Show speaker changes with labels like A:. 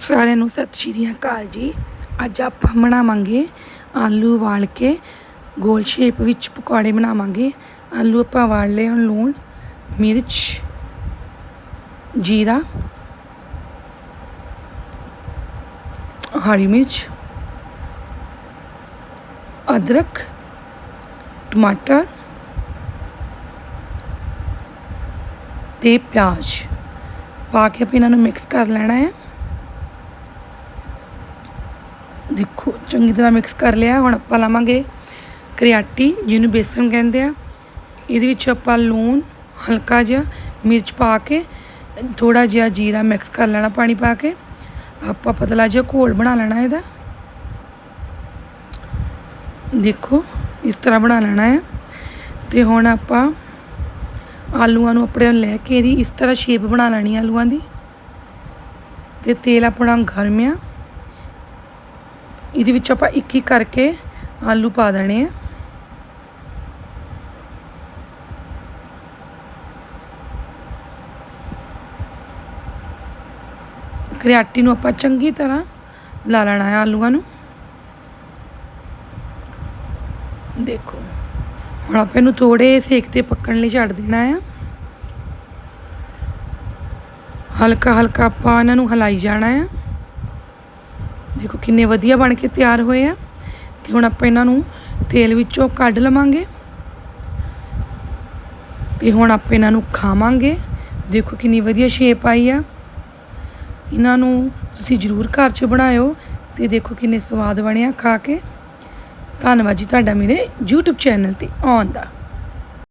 A: ਸਾਰਿਆਂ ਨੂੰ ਸਤਿ ਸ਼੍ਰੀ ਅਕਾਲ ਜੀ। ਅੱਜ ਆਪਾਂ ਬਣਾਵਾਂਗੇ ਆਲੂ ਵਾਲ ਕੇ, ਗੋਲ ਸ਼ੇਪ ਵਿੱਚ ਪਕੌੜੇ ਬਣਾਵਾਂਗੇ। ਆਲੂ ਆਪਾਂ ਵਾਲ ਲਏ ਹੁਣ ਲੂਣ, ਮਿਰਚ, ਜੀਰਾ, ਹਰੀ ਮਿਰਚ, ਅਦਰਕ, ਟਮਾਟਰ ਤੇ ਪਿਆਜ਼। ਪਾ ਕੇ ਆਪਾਂ ਇਹਨਾਂ ਨੂੰ ਮਿਕਸ ਕਰ ਲੈਣਾ ਹੈ। ਦੇਖੋ, ਚੰਗੀ ਤਰ੍ਹਾਂ ਮਿਕਸ ਕਰ ਲਿਆ। ਹੁਣ ਆਪਾਂ ਲਾਵਾਂਗੇ ਕਰਿਆਟੀ, ਜਿਹਨੂੰ ਬੇਸਨ ਕਹਿੰਦੇ ਆ। ਇਹਦੇ ਵਿੱਚ ਆਪਾਂ ਲੂਣ, ਹਲਕਾ ਜਿਹਾ ਮਿਰਚ ਪਾ ਕੇ ਥੋੜਾ ਜਿਹਾ ਜੀਰਾ ਮਿਕਸ ਕਰ ਲੈਣਾ, ਪਾਣੀ ਪਾ ਕੇ। ਆਪਾਂ ਪਤਲਾ ਜਿਹਾ ਘੋਲ ਬਣਾ ਲੈਣਾ ਇਹਦਾ। ਦੇਖੋ, ਇਸ ਤਰ੍ਹਾਂ ਬਣਾ ਲੈਣਾ ਹੈ। ਤੇ ਹੁਣ ਆਪਾਂ ਆਲੂਆਂ ਨੂੰ ਆਪਣੇ ਲੈ ਕੇ ਇਹਦੀ ਇਸ ਤਰ੍ਹਾਂ ਸ਼ੇਪ ਬਣਾ ਲੈਣੀ ਆਲੂਆਂ ਦੀ। ਤੇ ਤੇਲ ਆਪਣਾ ਗਰਮ ਆ। ਇਹਦੇ ਵਿੱਚ ਆਪਾਂ ਇੱਕ ਇੱਕ ਕਰਕੇ ਆਲੂ ਪਾ ਦੇਣੇ ਆ। ਕਰਿਆਟੀ ਨੂੰ ਆਪਾਂ ਚੰਗੀ ਤਰ੍ਹਾਂ ਲਾ ਲੈਣਾ ਹੈ ਆਲੂਆਂ ਨੂੰ। ਦੇਖੋ, ਹੁਣ ਆਪਾਂ ਇਹਨੂੰ ਥੋੜੇ ਸੇਕ ਤੇ ਪੱਕਣ ਲਈ ਛੱਡ ਦੇਣਾ ਆ ਹਲਕਾ ਹਲਕਾ ਆਪਾਂ ਇਹਨਾਂ ਨੂੰ ਹਲਾਈ ਜਾਣਾ ਆ ਦੇਖੋ ਕਿੰਨੇ ਵਧੀਆ ਬਣ ਕੇ ਤਿਆਰ ਹੋਏ ਆ। ਤੇ ਹੁਣ ਆਪਾਂ ਇਹਨਾਂ ਨੂੰ ਤੇਲ ਵਿੱਚੋਂ ਕੱਢ ਲਵਾਂਗੇ। ਤੇ ਹੁਣ ਆਪਾਂ ਇਹਨਾਂ ਨੂੰ ਖਾਵਾਂਗੇ। ਦੇਖੋ ਕਿੰਨੀ ਵਧੀਆ ਸ਼ੇਪ ਆਈ ਆ। ਇਹਨਾਂ ਨੂੰ ਤੁਸੀਂ ਜ਼ਰੂਰ ਘਰ 'ਚ ਬਣਾਇਓ ਤੇ ਦੇਖੋ ਕਿੰਨੇ ਸਵਾਦ ਬਣਿਆ ਖਾ ਕੇ। ਧੰਨਵਾਦ ਜੀ ਤੁਹਾਡਾ ਮੇਰੇ YouTube ਚੈਨਲ ਤੇ ਆਉਣ ਦਾ।